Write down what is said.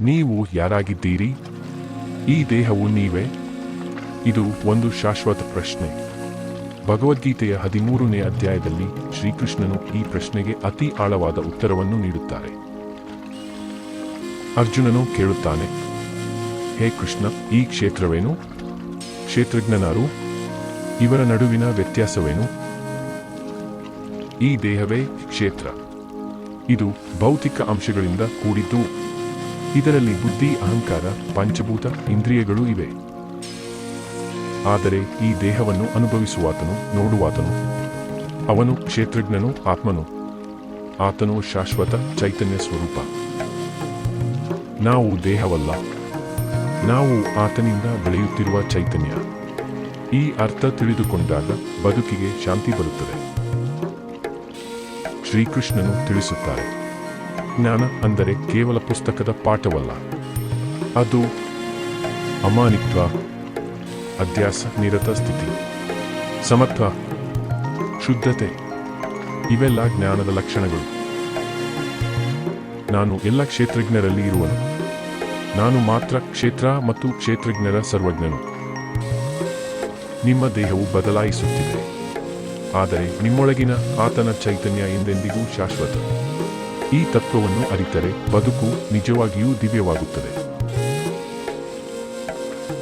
ನೀವು ಯಾರಾಗಿದ್ದೀರಿ? ಈ ದೇಹವು ನೀವೇ? ಇದು ಒಂದು ಶಾಶ್ವತ ಪ್ರಶ್ನೆ. ಭಗವದ್ಗೀತೆಯ ಹದಿಮೂರನೇ ಅಧ್ಯಾಯದಲ್ಲಿ ಶ್ರೀಕೃಷ್ಣನು ಈ ಪ್ರಶ್ನೆಗೆ ಅತಿ ಆಳವಾದ ಉತ್ತರವನ್ನು ನೀಡುತ್ತಾರೆ. ಅರ್ಜುನನು ಕೇಳುತ್ತಾನೆ, ಹೇ ಕೃಷ್ಣ, ಈ ಕ್ಷೇತ್ರವೇನು? ಕ್ಷೇತ್ರಜ್ಞನಾರು? ಇವರ ನಡುವಿನ ವ್ಯತ್ಯಾಸವೇನು? ಈ ದೇಹವೇ ಕ್ಷೇತ್ರ. ಇದು ಭೌತಿಕ ಅಂಶಗಳಿಂದ ಕೂಡಿದ್ದು ಇದರಲ್ಲಿ ಬುದ್ಧಿ, ಅಹಂಕಾರ, ಪಂಚಭೂತ, ಇಂದ್ರಿಯಗಳು ಇವೆ. ಆದರೆ ಈ ದೇಹವನ್ನು ಅನುಭವಿಸುವಾತನು, ನೋಡುವಾತನು. ಅವನು ಕ್ಷೇತ್ರಜ್ಞನು, ಆತ್ಮನು. ಆತನು ಶಾಶ್ವತ ಚೈತನ್ಯ ಸ್ವರೂಪ. ನಾವು ದೇಹವಲ್ಲ. ನಾವು ಆತನಿಂದ ಬೆಳೆಯುತ್ತಿರುವ ಚೈತನ್ಯ. ಈ ಅರ್ಥ ತಿಳಿದುಕೊಂಡಾಗ ಬದುಕಿಗೆ ಶಾಂತಿ ಬರುತ್ತದೆ. ಶ್ರೀಕೃಷ್ಣನು ತಿಳಿಸುತ್ತಾರೆ. ಜ್ಞಾನ ಅಂದರೆ ಕೇವಲ ಪುಸ್ತಕದ ಪಾಠವಲ್ಲ. ಅದು ಅಮಾನಿತ್ವ, ಅಧ್ಯಾಸ, ನಿರತ ಸ್ಥಿತಿ ಸಮತ್ವ ಶುದ್ಧತೆ, ಇವೆಲ್ಲ ಜ್ಞಾನದ ಲಕ್ಷಣಗಳು. ನಾನು ಎಲ್ಲ ಕ್ಷೇತ್ರಜ್ಞರಲ್ಲಿ ಇರುವನು. ನಾನು ಮಾತ್ರ ಕ್ಷೇತ್ರ ಮತ್ತು ಕ್ಷೇತ್ರಜ್ಞರ ಸರ್ವಜ್ಞನು. ನಿಮ್ಮ ದೇಹವು ಬದಲಾಯಿಸುತ್ತಿದೆ. ಆದರೆ ನಿಮ್ಮೊಳಗಿನ ಆತನ ಚೈತನ್ಯ ಎಂದೆಂದಿಗೂ ಶಾಶ್ವತ. ಈ ತತ್ವವನ್ನು ಅರಿತರೆ ಬದುಕು ನಿಜವಾಗಿಯೂ ದಿವ್ಯವಾಗುತ್ತದೆ.